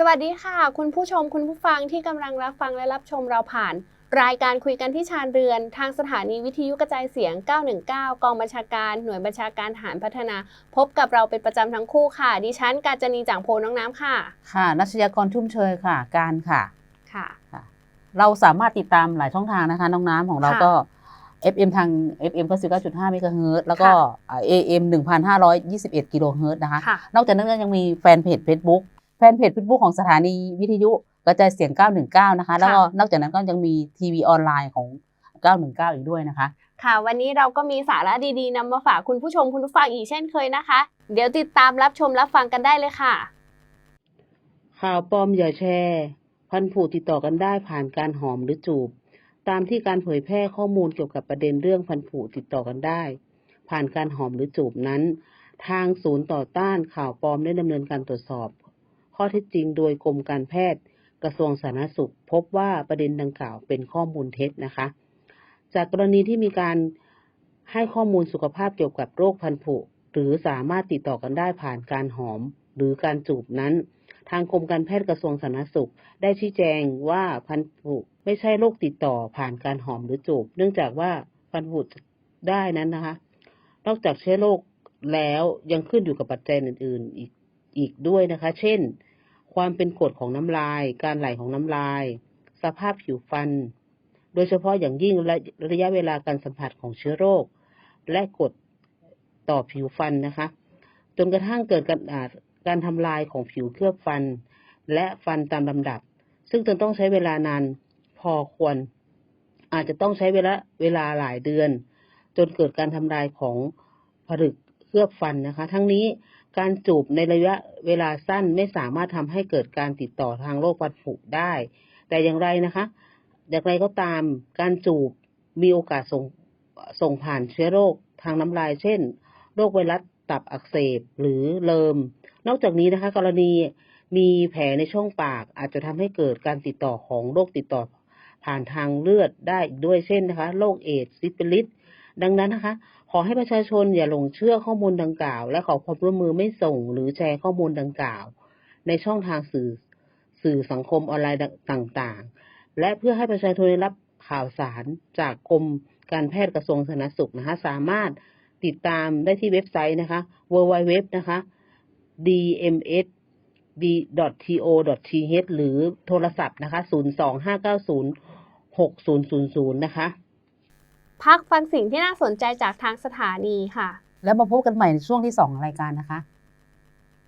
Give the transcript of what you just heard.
สวัสดีค่ะ คุณผู้ชมคุณผู้ฟังที่กำลังรับฟังและรับชมเราผ่าน รายการคุยกันที่ชานเรือน ทางสถานีวิทยุกระจายเสียง 919 กองบัญชาการหน่วยบัญชาการทหารพัฒนา พบกับเราเป็นประจำทั้งคู่ค่ะ ดิฉันกาญจนีจ่างโพน้องน้ำค่ะ ค่ะ นัชยากรชุ่มเชยค่ะ การค่ะ ค่ะ เราสามารถติดตามหลายช่องทางนะคะ น้องน้ำของเราค่ะก็ FM ทาง FM ก็19.5เมกะเฮิรตซ์แล้วก็ค่ะอ่า AM 1,521กิโลเฮิรตซ์นะคะค่ะนอกจากนั้นก็ยังมีแฟนเพจ Facebook แฟนเพจ Facebook ของสถานีวิทยุกระจายเสียง 919 นะคะ แล้วก็นอกจากนั้นก็ยังมีทีวีออนไลน์ของ 919 อีกด้วยนะคะ ค่ะ วันนี้เราก็มีสาระดีๆนำมาฝากคุณผู้ชมคุณผู้ฟังอีกเช่นเคยนะคะ เดี๋ยวติดตามรับชมรับฟังกันได้เลยค่ะ ข่าวปลอมอย่าแชร์ พันผูติดต่อกันได้ผ่านการหอมหรือจูบ ตามที่การเผยแพร่ข้อมูลเกี่ยวกับประเด็นเรื่องพันผูติดต่อกันได้ ผ่านการหอมหรือจูบนั้นทางศูนย์ต่อต้านข่าวปลอมได้ดำเนินการตรวจสอบ ข้อเท็จจริงโดยกรมการแพทย์กระทรวงสาธารณสุข พบว่าประเด็นดังกล่าวเป็นข้อมูลเท็จนะคะ จากกรณีที่มีการให้ข้อมูลสุขภาพเกี่ยวกับโรคพันผุหรือสามารถติดต่อกันได้ผ่านการหอมหรือการจูบนั้น ทางกรมการแพทย์กระทรวงสาธารณสุข ได้ชี้แจงว่าพันผุไม่ใช่โรคติดต่อผ่านการหอมหรือจูบ เนื่องจากว่าพันผุได้นั้นนะคะ นอกจากเชื้อโรคแล้วยังขึ้นอยู่กับปัจจัยอื่น ๆ อีกอีกด้วยนะคะ เช่น ความเป็นกรดของน้ำลาย การไหลของน้ำลาย สภาพผิวฟัน โดยเฉพาะอย่างยิ่งระระยะเวลาการสัมผัสของเชื้อโรค และกรดต่อผิวฟันนะคะ จนกระทั่งเกิดการการทำลายของผิวเคลือบฟัน และฟันตามลำดับ ซึ่งจะต้องใช้เวลานานพอควร อาจจะต้องใช้เวลาเวลาหลายเดือน จนเกิดการทำลายของผลึก เคลือบฟันนะคะ ทั้งนี้การจูบในระยะเวลาสั้นไม่สามารถทำให้เกิดการติดต่อทางโรคฟันผุได้ แต่อย่างไรนะคะ อย่างไรก็ตามการจูบมีโอกาสส่งส่งผ่านเชื้อโรคทางน้ำลาย เช่น โรคไวรัสตับอักเสบหรือเลิม นอกจากนี้นะคะ กรณีมีแผลในช่องปากอาจจะทำให้เกิดการติดต่อของโรคติดต่อผ่านทางเลือดได้อีกด้วยเช่นนะคะ โรคเอดส์ซิฟิลิสดังนั้นนะคะ ขอให้ประชาชนอย่าหลงเชื่อข้อมูลดังกล่าว และขอความร่วมมือไม่ส่งหรือแชร์ข้อมูลดังกล่าว ในช่องทางสื่อสื่อสังคมออนไลน์ต่างๆ และเพื่อให้ประชาชนได้รับข่าวสารจากกรมการแพทย์กระทรวงสาธารณสุขนะคะสามารถติดตามได้ที่เว็บไซต์นะคะ www นะคะ dms d.to.th หรือโทรศัพท์นะคะ 02590 6000 นะคะ พักฟังสิ่งที่น่าสนใจจากทางสถานีค่ะ แล้วมาพบกันใหม่ในช่วงที่2ของรายการนะคะ